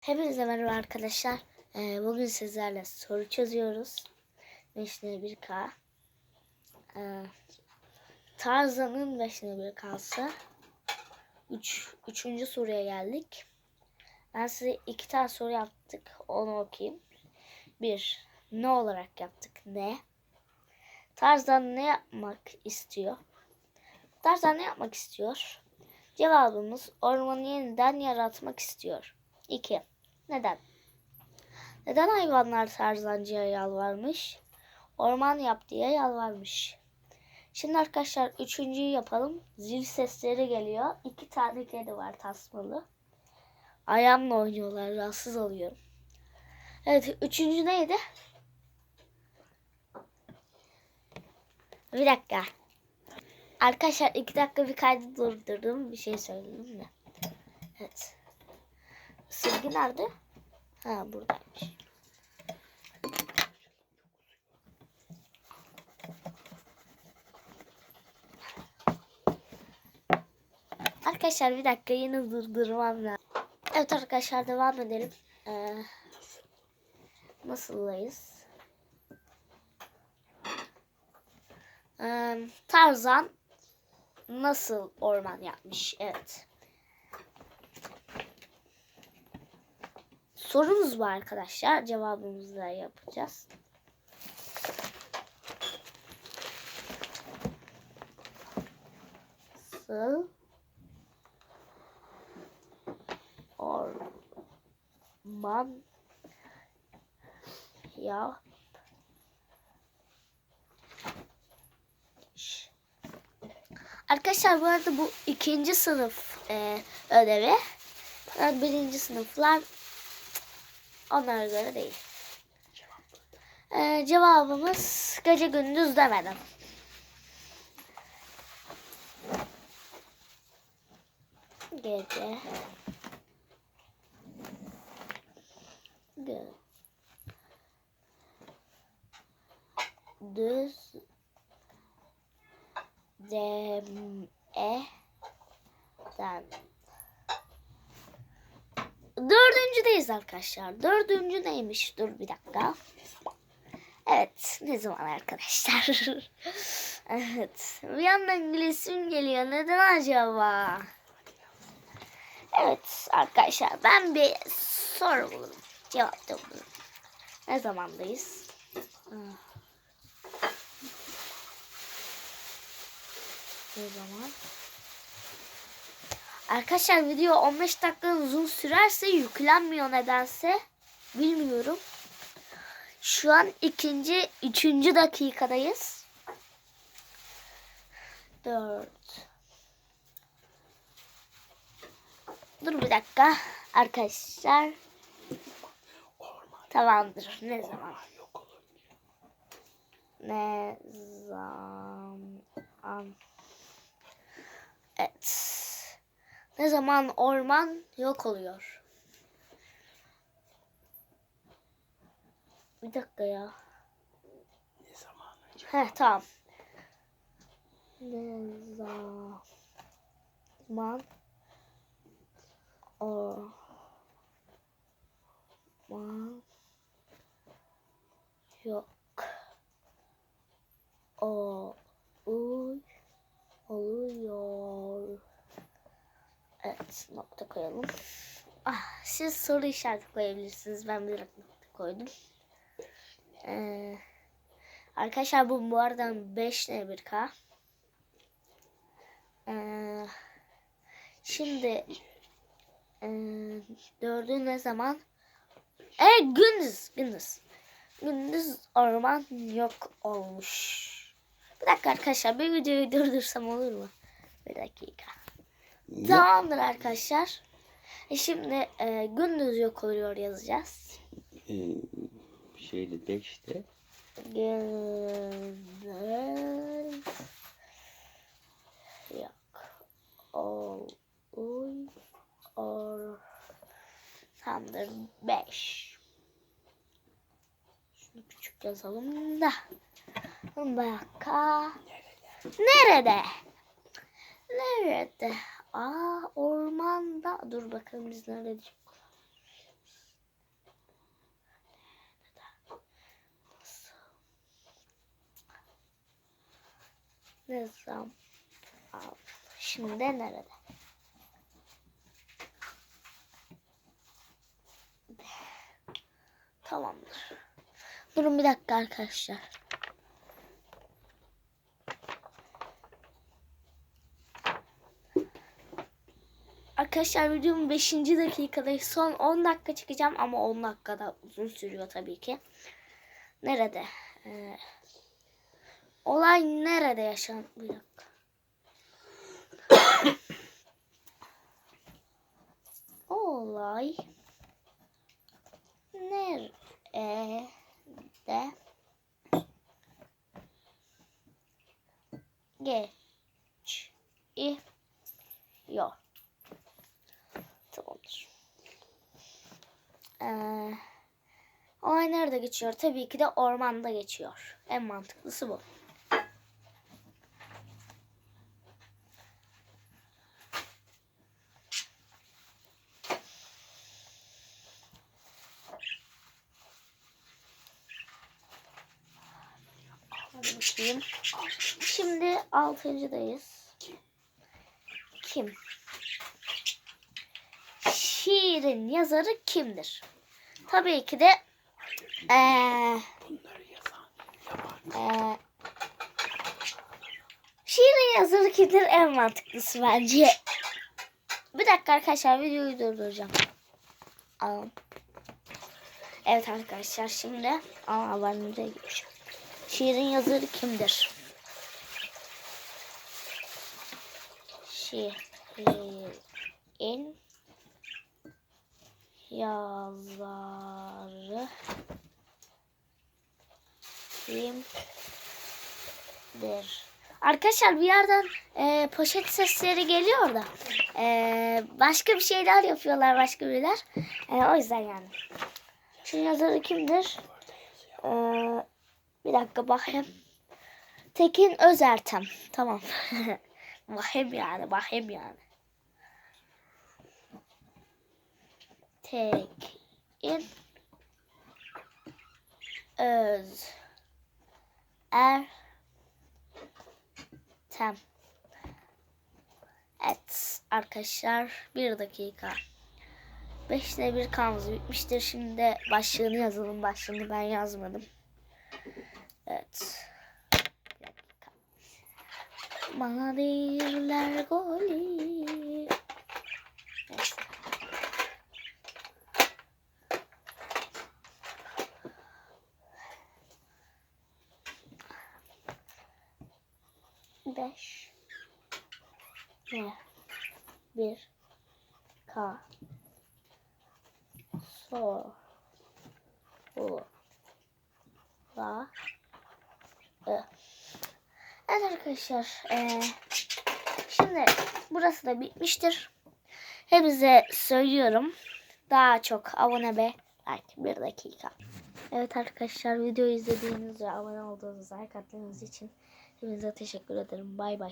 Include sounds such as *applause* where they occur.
Hepinize merhaba arkadaşlar. Ee, bugün sizlerle soru çözüyoruz. Beşine 1K. Ee, Tarzan'ın beşine 1K'sı. Üç, üçüncü soruya geldik. Ben size iki tane soru yaptık. Onu okuyayım. Bir, ne olarak yaptık? Ne? Tarzan ne yapmak istiyor? Tarzan ne yapmak istiyor? Cevabımız ormanı yeniden yaratmak istiyor. 2. Neden? Neden hayvanlar Tarzancı'ya yalvarmış? Orman yap diye yalvarmış. Şimdi arkadaşlar üçüncüyü yapalım. Zil sesleri geliyor. İki tane kedi var tasmalı. Ayağımla oynuyorlar. Rahatsız oluyorum. Evet üçüncü neydi? Bir dakika. Arkadaşlar iki dakika bir kaydı durdurdum. Bir şey söyledim de. Evet. Silgi nerede? Ha buradaymış. Arkadaşlar bir dakika yine durdurmam lazım. Evet arkadaşlar devam edelim. Ee, nasıldayız? Ee, Tarzan nasıl orman yapmış? Evet. Sorumuz var arkadaşlar. Cevabımızı da yapacağız. Nasıl orman ya Arkadaşlar bu arada bu ikinci sınıf e, ödevi. Birinci sınıflar onlara göre değil. Ee, cevabımız gece gündüz demedim. Gece. Gündüz demeden Dördüncüdeyiz arkadaşlar. Dördüncü neymiş? Dur bir dakika. Evet. Ne zaman arkadaşlar? *laughs* evet. Bir yandan gülesim geliyor. Neden acaba? Evet arkadaşlar. Ben bir soru bulurum. Cevap da bulurum. Ne zamandayız? Ne zaman? Arkadaşlar video 15 dakika uzun sürerse yüklenmiyor nedense. Bilmiyorum. Şu an ikinci, üçüncü dakikadayız. Dört. Dur bir dakika. Arkadaşlar. Tamamdır. Ne zaman? Ne zaman? Evet. Ne zaman orman yok oluyor? Bir dakika ya. Ne zaman önce? Heh tamam. Ne zaman orman yok o uy oluyor. Evet nokta koyalım. Ah, siz soru işareti koyabilirsiniz. Ben bir nokta koydum. Ee, arkadaşlar bu bu arada 5 ne 1K. Ee, şimdi e, dördü ne zaman? E gündüz. Gündüz. Gündüz orman yok olmuş. Bir dakika arkadaşlar bir videoyu durdursam olur mu? Bir dakika. Tamamdır arkadaşlar. E şimdi e, gündüz yok oluyor yazacağız. Ee, şeyde beşte Gündüz yok oluyor. Tamamdır. 5. Şunu küçük yazalım da. Bir dakika. Nerede? Nerede? Aa ormanda. Dur bakalım biz nerede. Ne zaman? Şimdi nerede? Tamamdır. Durun bir dakika arkadaşlar. Arkadaşlar videomun 5. dakikadayız. Son 10 dakika çıkacağım ama 10 dakikada uzun sürüyor tabii ki. Nerede? Ee, olay nerede yaşan? Bir dakika. olay nerede geçiyor? Tamamdır. Ee, olay nerede geçiyor? Tabii ki de ormanda geçiyor. En mantıklısı bu. Bakayım. Şimdi altıncıdayız. Kim? Şiirin yazarı kimdir? Tabii ki de eee şiirin yazarı kimdir en mantıklısı bence. Bir dakika arkadaşlar videoyu durduracağım. Alın. Evet arkadaşlar şimdi ama haberimize geçiyor. Şiirin yazarı kimdir? Şiirin yazarı kimdir? Arkadaşlar bir yerden e, poşet sesleri geliyor da e, başka bir şeyler yapıyorlar başka biriler. E, o yüzden yani. Şu yazarı kimdir? E, bir dakika bakayım. Tekin Özertem. Tamam. *laughs* bakayım yani bakayım yani. Tekin Öz Er Tem. Evet arkadaşlar bir dakika. Beşte bir kanımız bitmiştir. Şimdi başlığını yazalım. Başlığını ben yazmadım. Evet. Bana değiller golü. 5 ne 1 K so u la ö. Evet arkadaşlar e, şimdi burası da bitmiştir. Hepinize söylüyorum. Daha çok abone ve like bir dakika. Evet arkadaşlar video izlediğiniz ve abone olduğunuz like attığınız için hepinize teşekkür ederim. Bay bay.